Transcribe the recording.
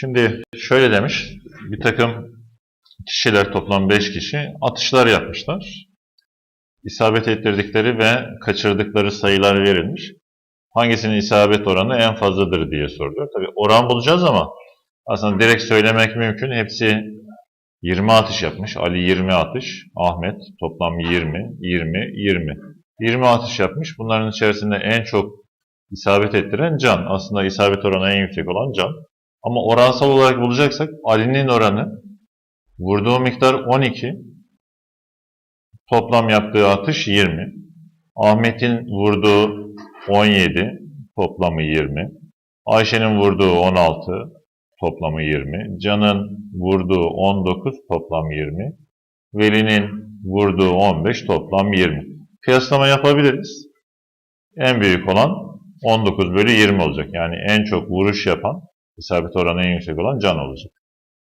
Şimdi şöyle demiş, bir takım kişiler toplam 5 kişi atışlar yapmışlar. İsabet ettirdikleri ve kaçırdıkları sayılar verilmiş. Hangisinin isabet oranı en fazladır diye soruluyor. Tabii oran bulacağız ama aslında direkt söylemek mümkün. Hepsi 20 atış yapmış. Ali 20 atış, Ahmet toplam 20, 20, 20. 20 atış yapmış. Bunların içerisinde en çok isabet ettiren Can. Aslında isabet oranı en yüksek olan Can. Ama oransal olarak bulacaksak Ali'nin oranı vurduğu miktar 12, toplam yaptığı atış 20. Ahmet'in vurduğu 17, toplamı 20. Ayşe'nin vurduğu 16, toplamı 20. Can'ın vurduğu 19, toplam 20. Veli'nin vurduğu 15, toplam 20. Kıyaslama yapabiliriz. En büyük olan 19 bölü 20 olacak. Yani en çok vuruş yapan, isabet oranı en yüksek olan Can olacak.